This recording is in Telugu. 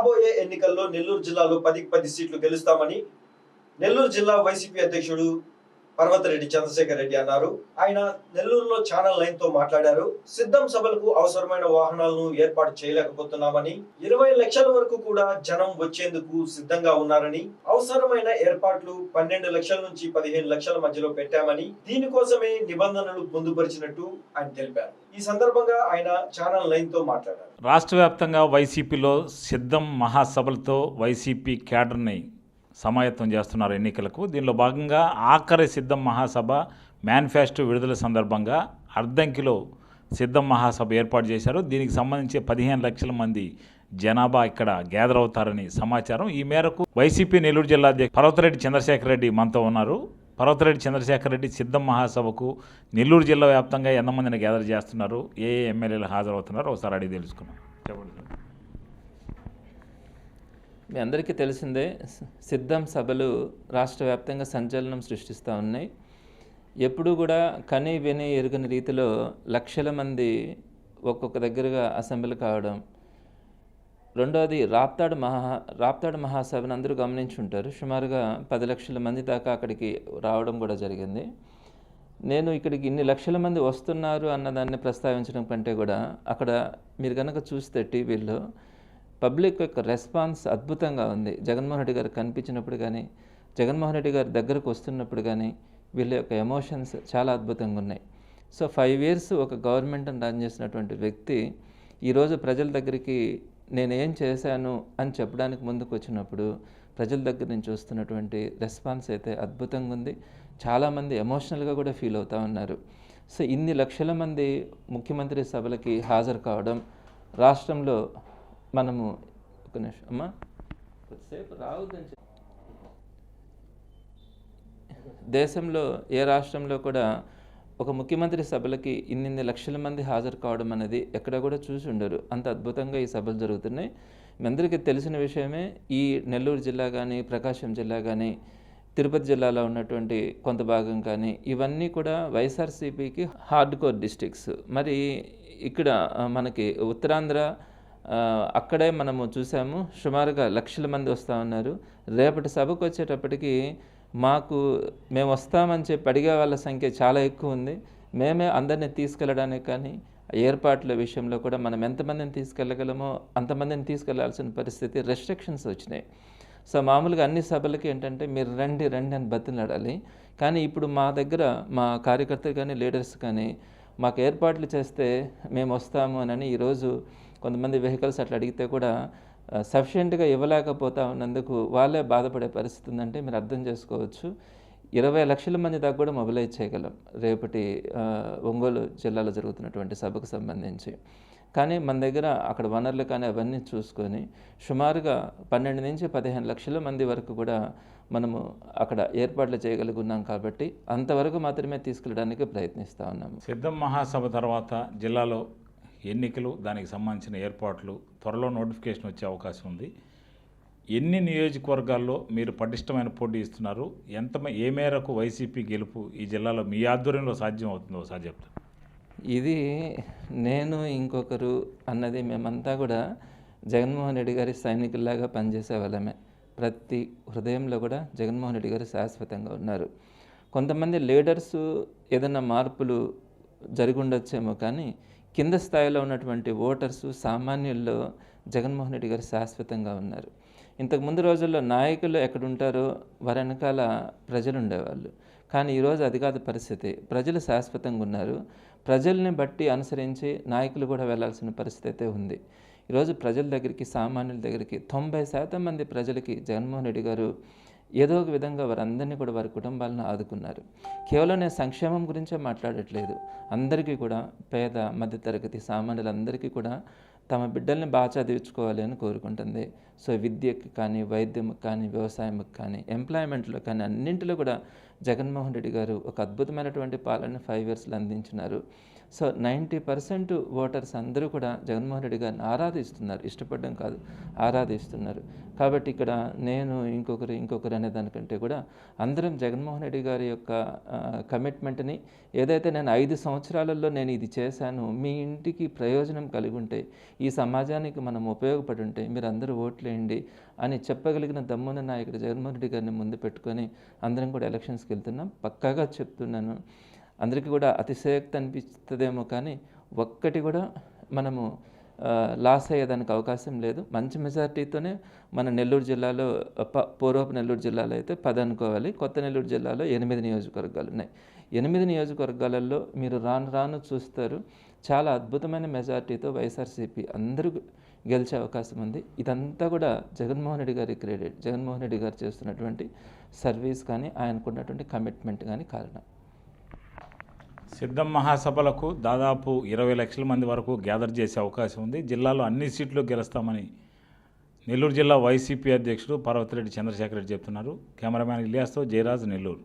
రాబోయే ఎన్నికల్లో నెల్లూరు జిల్లాలో పదికి పది సీట్లు గెలుస్తామని నెల్లూరు జిల్లా వైసీపీ అధ్యక్షుడు పర్వతరెడ్డి చంద్రశేఖర్ రెడ్డి అన్నారు. ఆయన నెల్లూరులో ఛానల్ నైన్తో మాట్లాడారు. సిద్ధం సభలకు అవసరమైన వాహనాలను ఏర్పాటు చేయలేకపోతున్నామని ఇరవై లక్షల వరకు కూడా జనం వచ్చేందుకు సిద్ధంగా ఉన్నారని అవసరమైన ఏర్పాట్లు పన్నెండు లక్షల నుంచి పదిహేను లక్షల మధ్యలో పెట్టామని దీనికోసమే నిబంధనలు పొందుపరిచినట్టు ఆయన తెలిపారు. ఈ సందర్భంగా ఆయన ఛానల్ నైన్తో మాట్లాడారు. రాష్ట్ర వ్యాప్తంగా వైసీపీలో సిద్ధం మహాసభలతో వైసీపీ క్యాడర్ని సమాయత్తం చేస్తున్నారు ఎన్నికలకు. దీనిలో భాగంగా ఆఖరి సిద్ధం మహాసభ మేనిఫెస్టో విడుదల సందర్భంగా అర్ధంకిలో సిద్ధం మహాసభ ఏర్పాటు చేశారు. దీనికి సంబంధించి పదిహేను లక్షల మంది జనాభా ఇక్కడ గ్యాదర్ అవుతారని సమాచారం. ఈ మేరకు వైసీపీ నెల్లూరు జిల్లా అధ్యక్షుడు పర్వతరెడ్డి చంద్రశేఖర్ రెడ్డి మనతో ఉన్నారు. పర్వతరెడ్డి చంద్రశేఖర్ రెడ్డి సిద్ధం మహాసభకు నెల్లూరు జిల్లా వ్యాప్తంగా ఎంతమందిని గ్యాదర్ చేస్తున్నారు? ఏ ఏ ఎమ్మెల్యేలు హాజరవుతున్నారో? ఒకసారి అడిగి తెలుసుకున్నాం చెప్పండి మీ అందరికీ తెలిసిందే సిద్ధం సభలు రాష్ట్ర వ్యాప్తంగా సంచలనం సృష్టిస్తూ ఉన్నాయి. ఎప్పుడూ కూడా కని విని ఎరుగని రీతిలో లక్షల మంది ఒక్కొక్క దగ్గరగా అసెంబ్లీ కావడం. రెండవది రాప్తాడు మహా రాప్తాడు మహాసభను అందరూ గమనించి ఉంటారు సుమారుగా పది లక్షల మంది దాకా అక్కడికి రావడం కూడా జరిగింది. నేను ఇక్కడికి ఇన్ని లక్షల మంది వస్తున్నారు అన్నదాన్ని ప్రస్తావించడం కంటే కూడా అక్కడ మీరు కనుక చూస్తే టీవీలో పబ్లిక్ యొక్క రెస్పాన్స్ అద్భుతంగా ఉంది. జగన్మోహన్ రెడ్డి గారు కనిపించినప్పుడు కానీ జగన్మోహన్ రెడ్డి గారి దగ్గరకు వస్తున్నప్పుడు కానీ వీళ్ళ యొక్క ఎమోషన్స్ చాలా అద్భుతంగా ఉన్నాయి. సో ఫైవ్ ఇయర్స్ ఒక గవర్నమెంట్ని రన్ చేసినటువంటి వ్యక్తి ఈరోజు ప్రజల దగ్గరికి నేను ఏం చేశాను అని చెప్పడానికి ముందుకు వచ్చినప్పుడు ప్రజల దగ్గర నుంచి వస్తున్నటువంటి రెస్పాన్స్ అయితే అద్భుతంగా ఉంది. చాలామంది ఎమోషనల్గా కూడా ఫీల్ అవుతూ ఉన్నారు. సో ఇన్ని లక్షల మంది ముఖ్యమంత్రి సభలకి హాజరు కావడం రాష్ట్రంలో మనము ఒక నిమిషం అమ్మా. కొద్దిసేపు రావద్దని దేశంలో ఏ రాష్ట్రంలో కూడా ఒక ముఖ్యమంత్రి సభలకి ఇన్నిన్ని లక్షల మంది హాజరు కావడం అనేది ఎక్కడ కూడా చూసి ఉండరు. అంత అద్భుతంగా ఈ సభలు జరుగుతున్నాయి. మీ అందరికీ తెలిసిన విషయమే ఈ నెల్లూరు జిల్లా కానీ ప్రకాశం జిల్లా కానీ తిరుపతి జిల్లాలో ఉన్నటువంటి కొంత భాగం కానీ ఇవన్నీ కూడా వైఎస్ఆర్సీపీకి హార్డ్ కోర్ డిస్టిక్స్ మరి ఇక్కడ మనకి ఉత్తరాంధ్ర అక్కడే మనము చూసాము. సుమారుగా లక్షల మంది వస్తూ ఉన్నారు. రేపటి సభకు వచ్చేటప్పటికి మాకు మేము వస్తామని చెప్పి అడిగే వాళ్ళ సంఖ్య చాలా ఎక్కువ ఉంది. మేమే అందరినీ తీసుకెళ్ళడానికి కానీ ఏర్పాట్ల విషయంలో కూడా మనం ఎంతమందిని తీసుకెళ్ళగలమో అంతమందిని తీసుకెళ్ళాల్సిన పరిస్థితి రెస్ట్రిక్షన్స్ వచ్చినాయి. సో మామూలుగా అన్ని సభలకి ఏంటంటే మీరు రండి రండి అని బతిలాడాలి కానీ ఇప్పుడు మా దగ్గర మా కార్యకర్తలు కానీ లీడర్స్ కానీ మాకు ఏర్పాట్లు చేస్తే మేము వస్తాము అని ఈరోజు కొంతమంది వెహికల్స్ అట్లా అడిగితే కూడా సఫిషియెంట్గా ఇవ్వలేకపోతా ఉన్నందుకు వాళ్ళే బాధపడే పరిస్థితి ఉందంటే మీరు అర్థం చేసుకోవచ్చు. ఇరవై లక్షల మంది దాకా కూడా మొబిలైజ్ చేయగలం రేపటి ఒంగోలు జిల్లాలో జరుగుతున్నటువంటి సభకు సంబంధించి. కానీ మన దగ్గర అక్కడ వనరులు కానీ అవన్నీ చూసుకొని సుమారుగా పన్నెండు నుంచి పదిహేను లక్షల మంది వరకు కూడా మనము అక్కడ ఏర్పాట్లు చేయగలుగున్నాం కాబట్టి అంతవరకు మాత్రమే తీసుకెళ్ళడానికి ప్రయత్నిస్తూ ఉన్నాము. సిద్ధం మహాసభ తర్వాత జిల్లాలో ఎన్నికలు దానికి సంబంధించిన ఏర్పాట్లు త్వరలో నోటిఫికేషన్ వచ్చే అవకాశం ఉంది. ఎన్ని నియోజకవర్గాల్లో మీరు పటిష్టమైన పోటీ ఇస్తున్నారు? ఎంత ఏ మేరకు వైసీపీ గెలుపు ఈ జిల్లాలో మీ ఆధ్వర్యంలో సాధ్యం అవుతుందో ఒకసారి చెప్తాను ఇది నేను ఇంకొకరు అన్నది మేమంతా కూడా జగన్మోహన్ రెడ్డి గారి సైనికుల్లాగా పనిచేసే వాళ్ళమే. ప్రతి హృదయంలో కూడా జగన్మోహన్ రెడ్డి గారు శాశ్వతంగా ఉన్నారు. కొంతమంది లీడర్స్ ఏదైనా మార్పులు జరిగి ఉండొచ్చేమో కానీ కింద స్థాయిలో ఉన్నటువంటి ఓటర్సు సామాన్యుల్లో జగన్మోహన్ రెడ్డి గారు శాశ్వతంగా ఉన్నారు. ఇంతకు ముందు రోజుల్లో నాయకులు ఎక్కడుంటారో వారి వెనకాల ప్రజలు ఉండేవాళ్ళు కానీ ఈరోజు అది కాదు పరిస్థితి. ప్రజలు శాశ్వతంగా ఉన్నారు. ప్రజల్ని బట్టి అనుసరించి నాయకులు కూడా వెళ్ళాల్సిన పరిస్థితి అయితే ఉంది. ఈరోజు ప్రజల దగ్గరికి సామాన్యుల దగ్గరికి తొంభై శాతం మంది ప్రజలకి జగన్మోహన్ రెడ్డి గారు ఏదో ఒక విధంగా వారందరినీ కూడా వారి కుటుంబాలను ఆదుకున్నారు. కేవలం నేను సంక్షేమం గురించే మాట్లాడట్లేదు. అందరికీ కూడా పేద మధ్యతరగతి సామాన్యులందరికీ కూడా తమ బిడ్డల్ని బాగా చదివించుకోవాలి అని కోరుకుంటుంది. సో విద్యకు కానీ వైద్యంకి కానీ వ్యవసాయంకి కానీ ఎంప్లాయ్మెంట్లో కానీ అన్నింటిలో కూడా జగన్మోహన్ రెడ్డి గారు ఒక అద్భుతమైనటువంటి పాలన ఫైవ్ ఇయర్స్లో అందించినారు. సో నైంటీ పర్సెంట్ ఓటర్స్ అందరూ కూడా జగన్మోహన్ రెడ్డి గారిని ఆరాధిస్తున్నారు. ఇష్టపడడం కాదు ఆరాధిస్తున్నారు. కాబట్టి ఇక్కడ నేను ఇంకొకరు ఇంకొకరు అనే దానికంటే కూడా అందరం జగన్మోహన్ రెడ్డి గారి యొక్క కమిట్మెంట్ని ఏదైతే నేను ఐదు సంవత్సరాలలో నేను ఇది చేశాను మీ ఇంటికి ప్రయోజనం కలిగి ఉంటే ఈ సమాజానికి మనం ఉపయోగపడి ఉంటే మీరు అందరూ ఓట్లేయండి అని చెప్పగలిగిన దమ్మున నాయకుడు జగన్మోహన్ రెడ్డి గారిని ముందు పెట్టుకొని అందరం కూడా ఎలక్షన్స్కి వెళ్తున్నాం. పక్కాగా చెప్తున్నాను అందరికీ కూడా అతిశయోక్తి అనిపిస్తుందేమో కానీ ఒక్కటి కూడా మనము లాస్ అయ్యేదానికి అవకాశం లేదు. మంచి మెజార్టీతోనే మన నెల్లూరు జిల్లాలో ప పూర్వపు నెల్లూరు జిల్లాలో అయితే పది అనుకోవాలి కొత్త నెల్లూరు జిల్లాలో ఎనిమిది నియోజకవర్గాలు ఉన్నాయి. ఎనిమిది నియోజకవర్గాలలో మీరు రాను రాను చూస్తారు చాలా అద్భుతమైన మెజార్టీతో వైఎస్ఆర్సీపీ అందరూ గెలిచే అవకాశం ఉంది. ఇదంతా కూడా జగన్మోహన్ రెడ్డి గారి క్రెడిట్ జగన్మోహన్ రెడ్డి గారు చేస్తున్నటువంటి సర్వీస్ కానీ ఆయనకున్నటువంటి కమిట్మెంట్ కానీ కారణం. సిద్ధం మహాసభలకు దాదాపు ఇరవై లక్షల మంది వరకు గ్యాదర్ చేసే అవకాశం ఉంది. జిల్లాలో అన్ని సీట్లు గెలుస్తామని నెల్లూరు జిల్లా వైసీపీ అధ్యక్షుడు పర్వతిరెడ్డి చంద్రశేఖర్ రెడ్డి చెప్తున్నారు. కెమెరామ్యాన్ ఇలియాస్తో జయరాజ్ నెల్లూరు.